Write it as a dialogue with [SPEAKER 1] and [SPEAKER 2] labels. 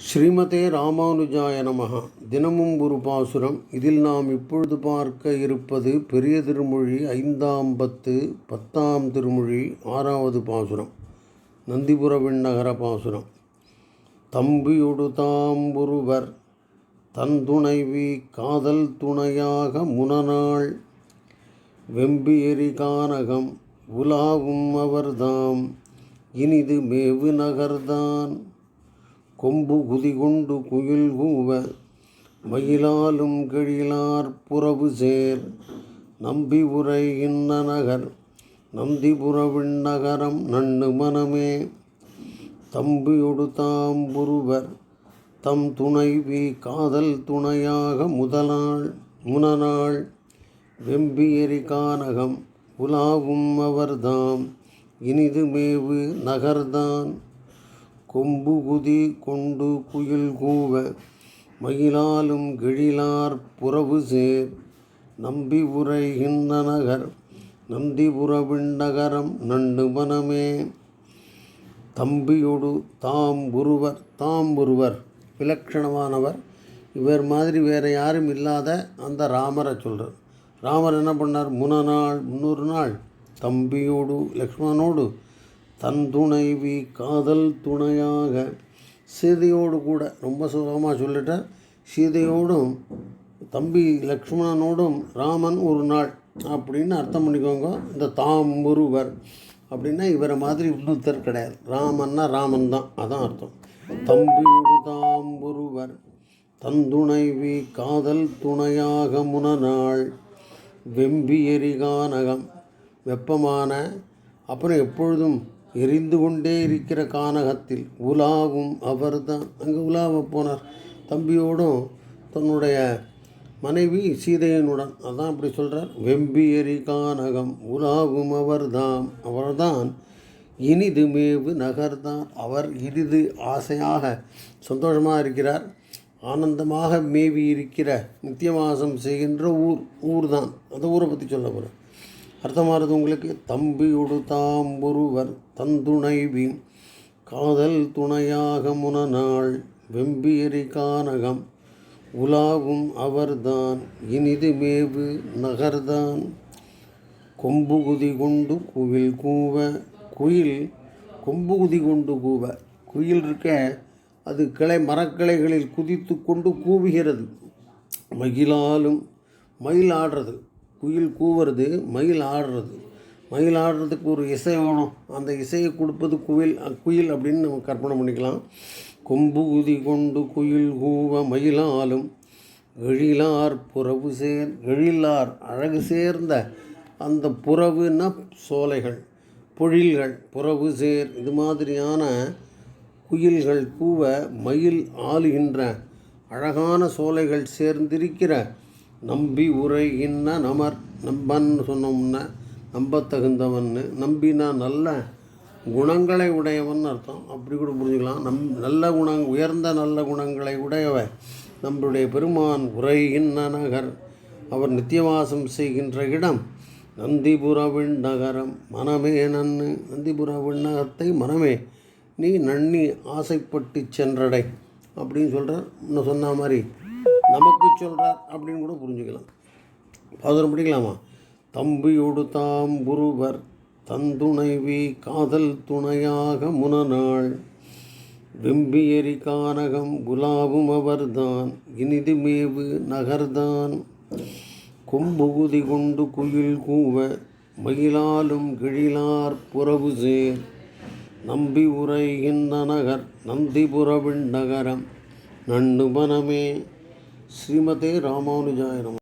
[SPEAKER 1] ஸ்ரீமதே ராமானுஜாய நமகா தினமும் ஒரு பாசுரம். இதில் நாம் இப்பொழுது பார்க்க இருப்பது பெரிய திருமொழி ஐந்தாம் பத்து பத்தாம் திருமொழி ஆறாவது பாசுரம். நந்திபுர விண்ணகர பாசுரம். தம்பியொடு தாம்பொருவர் தன் துணைவி காதல் துணையாக முனநாள். வெம்பியரி கானகம் உலாவும் அவர்தாம். இனிது மேவு நகர்தான் கொம்பு குதிகொண்டு குயில் கூவ மயிலாலும் கிழிலார் புறவு சேர். நம்பி உரை இன்ன நகர் நந்திபுர விண்ணகரம் நண்ணு மனமே. தம்பியொடு தாம்புருவர் தம் துணைவி காதல் துணையாக முதலாள் முனநாள். வெம்பியரி கானகம் உலாவும் அவர்தாம் இனிது மேவு நகர்தான். கொம்பு குதி கொண்டு குயில் கூவ மயிலாலும் கிழிலார் புறவு சேர். நம்பி உரைகின்ற நகர் நந்திபுர நகரம் நண்டு மனமே. தம்பியொடு தாம் ஒருவர் தாம் ஒருவர். விலட்சணமானவர் இவர் மாதிரி வேறு யாரும் இல்லாத அந்த ராமரை சொல்கிறார் ராமர் என்ன பண்ணார்? முன நாள் முன்னூறு நாள் தம்பியோடு லக்ஷ்மணனோடு தன் துணைவி காதல் துணையாக. சீதையோடு கூட ரொம்ப சுலபமாக சொல்லிட்டார் சீதையோடும் தம்பி லக்ஷ்மணனோடும் ராமன் ஒரு நாள் அப்படின்னு அர்த்தம் பண்ணிக்கோங்க. இந்த தாம் ஒருவர் அப்படின்னா இவரை மாதிரி இன்னொருத்தர் கிடையாது. ராமன்னா ராமன் தான். அதான் அர்த்தம். தம்பியோடு தாம் ஒருவர் தந்துணைவி காதல் துணையாக முனநாள் வெம்பி எரிகானகம் வெப்பமான அப்புறம் எப்பொழுதும் எரிந்து கொண்டே இருக்கிற கானகத்தில் உலாவும் அவர்தான். அங்கே உலாவ போனார். தம்பியோடும் தன்னுடைய மனைவி சீதையனுடன் அதான் அப்படி சொல்கிறார் வெம்பி எரி கானகம் உலாவும் அவர்தாம் அவர்தான் இனிது மேவு நகர்தான் அவர் இனிது ஆசையாக சந்தோஷமாக இருக்கிறார் ஆனந்தமாக மேவி இருக்கிற நித்தியவாசம் செய்கின்ற ஊர் ஊர் தான் அந்த ஊரை பற்றி சொல்ல போகிறேன் அர்த்தமாகிறது உங்களுக்கு. தம்பியொடு தாம் ஒருவர் தந்துணைவி காதல் துணையாக முனநாள் வெம்பியரி கானகம் உலாவும் அவர்தான் இனிது மேவு நகர்தான். கொம்புகுதி கொண்டு குவில் கூவ குயில் கொம்புகுதி கொண்டு கூவ. குயில் இருக்க அது கிளை மரக்கிளைகளில் குதித்து கொண்டு கூவுகிறது. மகிழாலும் மயில் ஆடுறது குயில் கூவுறது மயில் ஆடுறது. மயில் ஆடுறதுக்கு ஒரு இசை வேணும். அந்த இசையை கொடுப்பது குயில் குயில் அப்படின்னு நம்ம கற்பனை பண்ணிக்கலாம். கொம்பு ஊதி கொண்டு குயில் கூவ மயிலாலும் எழிலார் புறவு சேர் எழிலார் அழகு சேர்ந்த அந்த புறவுன்னா சோலைகள் பொழில்கள் புறவு சேர் இது மாதிரியான குயில்கள் கூவ மயில் ஆளுகின்ற அழகான சோலைகள் சேர்ந்திருக்கிற நம்பி உரைகின்ற நமர் நம்பன்னு சொன்னோம்னா நம்பத்தகுந்தவன்னு. நம்பினா நல்ல குணங்களை உடையவன் அர்த்தம். அப்படி கூட புரிஞ்சுக்கலாம். நம் நல்ல குணங் உயர்ந்த நல்ல குணங்களை உடையவ நம்முடைய பெருமான் உரைகின்ற நகர். அவர் நித்தியவாசம் செய்கின்ற இடம் நந்திபுர விண்ணகரம் மனமே நன்னு. நந்திபுர நகரத்தை மனமே. நீ நன்னி ஆசைப்பட்டு சென்றடை. அப்படின்னு சொல்கிறார் இன்னும் சொன்ன மாதிரி. நமக்கு சொல்கிறார் அப்படின்னு கூட புரிஞ்சுக்கலாம். பாசுரம் படிக்கலாமா தம்பியோடு தாம் ஒருவர் தந்துணைவி காதல் துணையாக முனநாள். வெம்பியரி கானகம் குலாவும் அவர்தான். இனிது மேவு நகர்தான். கொம்புகுதி கொண்டு குயில் கூவ மயிலாலும் கிழிலார் புறவு சேர். நம்பி உரைகின்ற நகர் நந்திபுரவின் நகரம். நண்டு மனமே ஸ்ரீமதே ராமானுஜாய நம